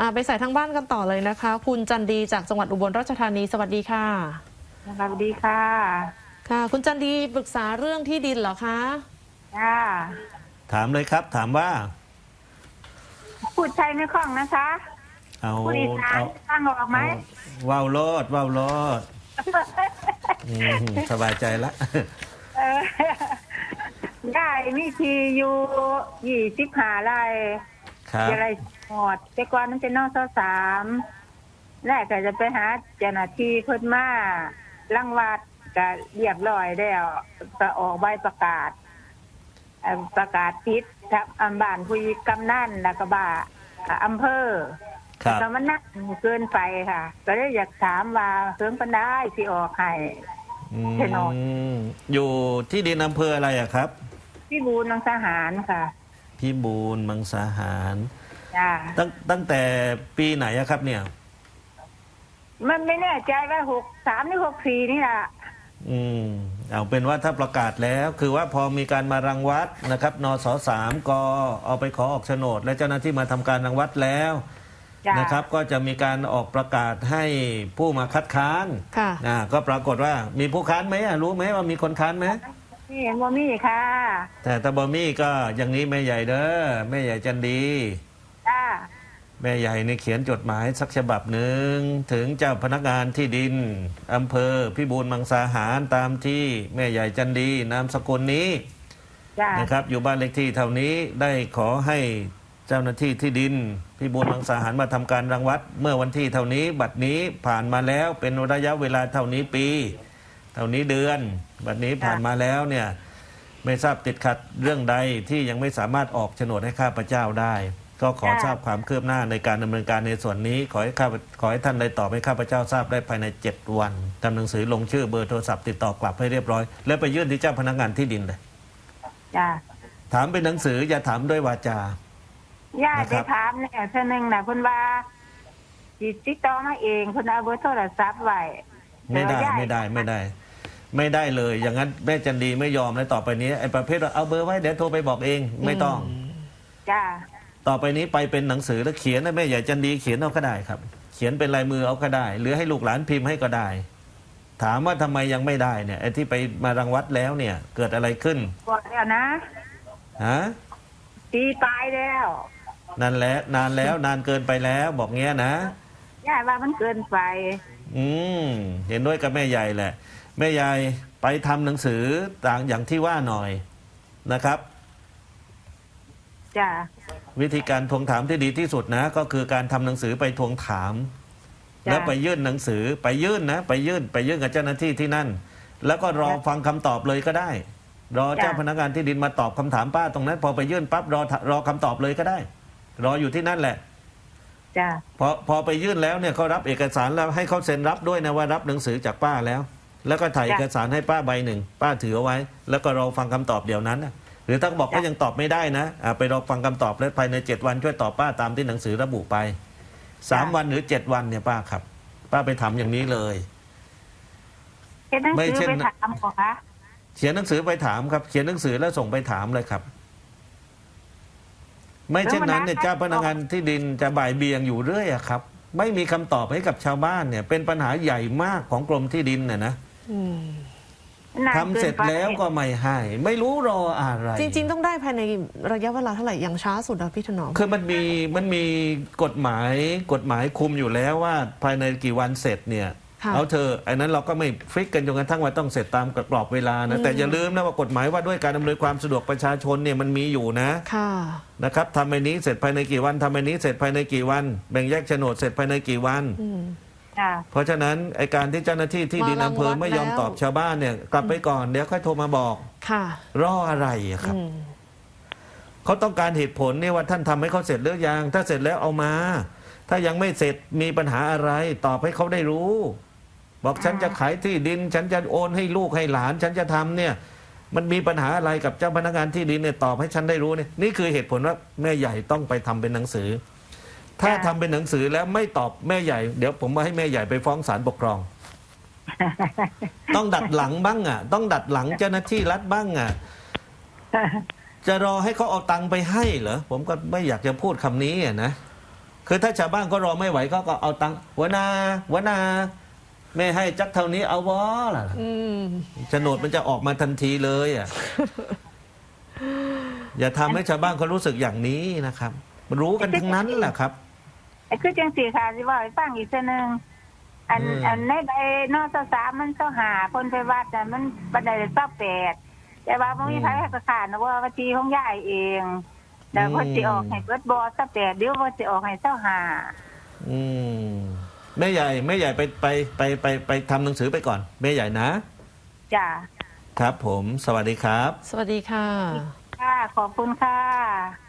อ่าไปใส่ทั้งบ้านกันต่อเลยนะคะ คุณจันดีจากจังหวัดอุบลราชธานีสวัสดีค่ะสวัสดีค่ะ ค่ะ คุณจันดีปรึกษาเรื่องที่ดินเหรอคะจ้าถามเลยครับ ถามว่า พูดไทยไม่คล่องนะคะเอาพูดอีสานเอาตั้งออกไหมเอาว่าวโลดว่าวโลดอืมสบายใจละเออได้มีทีอยู่ยี่สิบห้าไร่ ครับอะไรหมดแต่ก่อนมันเป็นนอกเสาสามแรกก็จะไปหาเจ้าหน้าที่เพิ่นมาลังวัดก็เรียบร้อยแล้วก็ออกใบประกาศเอ่อประกาศติดทับอำบ้านผู้กำนันแล้วก็บ่าอำเภอ ครับแต่มันนักเกินไปค่ะ ก็เลยอยากถามว่าเพิ่งปันได้ที่ออกให้ อืมโฉนดอยู่ที่ดินอำเภออะไรอะครับ พี่บูนนังทหารค่ะ พี่บูนมังสาหาร จ้าตั้งตั้งแต่ปีไหนอะครับเนี่ย มันไม่แน่ใจว่าหกสามหรือหกสี่นี่แหละอืมเอาเป็นว่าถ้าประกาศแล้ว คือว่าพอมีการมารังวัดนะครับนสสามกเอาไปขอออกโฉนด และเจ้าหน้าที่มาทำการรังวัดแล้วจ้านะครับ ก็จะมีการออกประกาศให้ผู้มาคัดค้านค่ะ อ่าก็ปรากฏว่ามีผู้ค้านไหมอะรู้ไหมว่ามีคนค้านไหม นี่เห็นว่ามีค่ะแต่ตาบอมี่ก็อย่างนี้แม่ใหญ่เด้อแม่ใหญ่จันดี จ้าแม่ใหญ่ในเขียนจดหมายสักฉบับหนึ่งถึงเจ้าพนักงานที่ดินอำเภอพิบูลมังสาหารตามที่แม่ใหญ่จันดีนามสกุลนี้จ้านะครับ อยู่บ้านเลขที่เท่านี้ได้ขอให้เจ้าหน้าที่ที่ดินพิบูลมังสาหารมาทำการรังวัด เมื่อวันที่เท่านี้บัดนี้ผ่านมาแล้วเป็นระยะเวลาเท่านี้ปี เท่านี้เดือนบัดนี้ผ่านมาแล้วเนี่ยไม่ทราบติดขัดเรื่องใดที่ยังไม่สามารถออกโฉนดให้ข้าพเจ้าได้ ก็ขอทราบความคืบหน้าในการดำเนินการในส่วนนี้ ขอให้ข้าพขอให้ท่านได้ตอบให้ข้าพเจ้าทราบได้ภายใน 7 วันทำหนังสือลงชื่อเบอร์โทรศัพท์ติดต่อกลับให้เรียบร้อย แล้วไปยื่นที่เจ้าพนักงานที่ดินเลยจ้าถามเป็นหนังสืออย่าถามด้วยวาจาย่านะคไปรับถามเนี่ยเท่านึงนะเพิ่นว่าสิติดต่อมาเองเพิ่นเอาเบอร์โทรศัพท์ไว้ไม่ได้เออไม่ได้ไม่ได้ ไม่ได้เลย อย่างนั้นแม่จันดีไม่ยอมแล้วต่อไปนี้ไอ้ประเภทว่าเอาเบอร์ไว้เดี๋ยวโทรไปบอกเองไม่ต้อง จ้าต่อไปนี้ไปเป็นหนังสือแล้วเขียนนะแม่ใหญ่จันดีเขียนเอาก็ได้ครับ เขียนเป็นลายมือเอาก็ได้ หรือให้ลูกหลานพิมพ์ให้ก็ได้ ถามว่าทำไมยังไม่ได้เนี่ยไอ้ที่ไปมารังวัดแล้วเนี่ย เกิดอะไรขึ้นบอกแล้วนะ ฮะตีตายแล้วนั่นแหละนานแล้วนานเกินไปแล้วบอกเงี้ยนะ ย่าว่ามันเกินไป อืมเห็นด้วยกับแม่ใหญ่แหละ แม่ใหญ่ไปทำหนังสือต่างอย่างที่ว่าหน่อยนะครับ จ้าวิธีการทวงถามที่ดีที่สุดนะ ก็คือการทำหนังสือไปทวงถาม จ้ะแล้วไปยื่นหนังสือไปยื่นนะ ไปยื่นไปยื่นกับเจ้าหน้าที่ที่นั่น แล้วก็รอฟังคำตอบเลยก็ได้ รอเจ้าพนักงานที่ดินมาตอบคำถามป้าตรงนั้น พอไปยื่นปั๊บรอรอคำตอบเลยก็ได้ รออยู่ที่นั่นแหละ จ้าพอพอไปยื่นแล้วเนี่ยเขารับเอกสารแล้วให้เขาเซ็นรับด้วยนะว่ารับหนังสือจากป้าแล้ว แล้วก็ถ่ายเอกสารให้ป้าใบหนึ่ง ป้าถือเอาไว้ แล้วก็รอฟังคำตอบเดี๋ยวนั้นนะหรือถ้าบอกก็ยังตอบไม่ได้นะอะไปรอฟังคำตอบแล้วภายในเจ็ดวันช่วยตอบป้าตามที่หนังสือระบุไปสามวันหรือเจ็ดวันเนี่ยป้าครับ ป้าไปทำอย่างนี้เลยเขียนหนังไม่สือเช่นไปถามเหรอคะเขียนหนังสือไปถามครับ เขียนหนังสือแล้วส่งไปถามเลยครับ ไม่เช่นนั้นเนี่ยเจ้าพนักงานที่ดินจะบ่ายเบียงอยู่เรื่อยอะครับ ไม่มีคำตอบให้กับชาวบ้านเนี่ย เป็นปัญหาใหญ่มากของกรมที่ดินน่ะนะอืม นานทำเสร็จกินไปแล้วก็ไม่ให้ ไม่รู้รออะไร จริง ๆ ต้องได้ภายในระยะเวลาเท่าไหร่อย่างช้าสุดอะพี่ถนอม คือมันมีมันมีกฎหมายกฎหมายคุมอยู่แล้วว่าภายในกี่วันเสร็จเนี่ย ค่ะเอาเธอะไอ้นั้นเราก็ไม่ฟิกกันจนกระทั่งว่าต้องเสร็จตามกรอบเวลานะแต่อย่าลืมนะว่ากฎหมายว่าด้วยการอำนวยความสะดวกประชาชนเนี่ยมันมีอยู่นะค่ะ นะครับทำอันนี้เสร็จภายในกี่วันทำอันนี้เสร็จภายในกี่วัน แบ่งแยกโฉนดเสร็จภายในกี่วัน อืม จ้าเพราะฉะนั้นไอการที่เจ้าหน้าที่ที่ดินมารังอำเภอวัดไม่ยอมแล้วตอบชาวบ้านเนี่ยกลับไปก่อนเดี๋ยวค่อยโทรมาบอก ค่ะ รออะไรอะครับ อืม เขาต้องการเหตุผลเนี่ยว่าท่านทำให้เขาเสร็จหรือยัง ถ้าเสร็จแล้วเอามา ถ้ายังไม่เสร็จมีปัญหาอะไร ตอบให้เขาได้รู้ บอกฉันจะขายที่ดิน ฉันจะโอนให้ลูกให้หลาน ฉันจะทำเนี่ย มันมีปัญหาอะไรกับเจ้าพนักงานที่ดินเนี่ยตอบให้ฉันได้รู้เนี่ยนี่คือเหตุผลว่าแม่ใหญ่ต้องไปทำเป็นหนังสือ ถ้าทำเป็นหนังสือแล้วไม่ตอบแม่ใหญ่ เดี๋ยวผมมาให้แม่ใหญ่ไปฟ้องศาลปกครอง ต้องดัดหลังบ้างอะ ต้องดัดหลังเจ้าหน้าที่รัฐบ้างอะ จะรอให้เขาเอาตังค์ไปให้เหรอผมก็ไม่อยากจะพูดคำนี้อะนะคือถ้าชาวบ้านก็รอไม่ไหวก็ก็เอาตังค์หัวหนาหัวหนาไม่ให้จักเท่านี้เอาวะล่ะอืม โฉนดมันจะออกมาทันทีเลยอะ อย่าทำให้ชาวบ้านเขารู้สึกอย่างนี้นะครับ รู้กันทั้งนั้นแหละครับไอ้ คือจังสีค่ะสิว่าให้ฟังอีกเส้นหนึ่งอันอืม อันในใบนอกสามมันเจ้าหาคนไปวัดแต่ะมันบันไดเจ้าแปดแต่ว่าบ่มีใครให้ประกาศนะว่าวัจีของยายเองแต่ว่าสิออกให้เบิดบอสแปดเดี๋ยวว่าสิออกให้เจ้าหา อืมแม่ใหญ่แม่ใหญ่ไปไปไปไปไปทำหนังสือไปก่อน แม่ใหญ่นะ จ้ะครับผมสวัสดีครับ สวัสดีค่ะ ค่ะ ขอบคุณค่ะ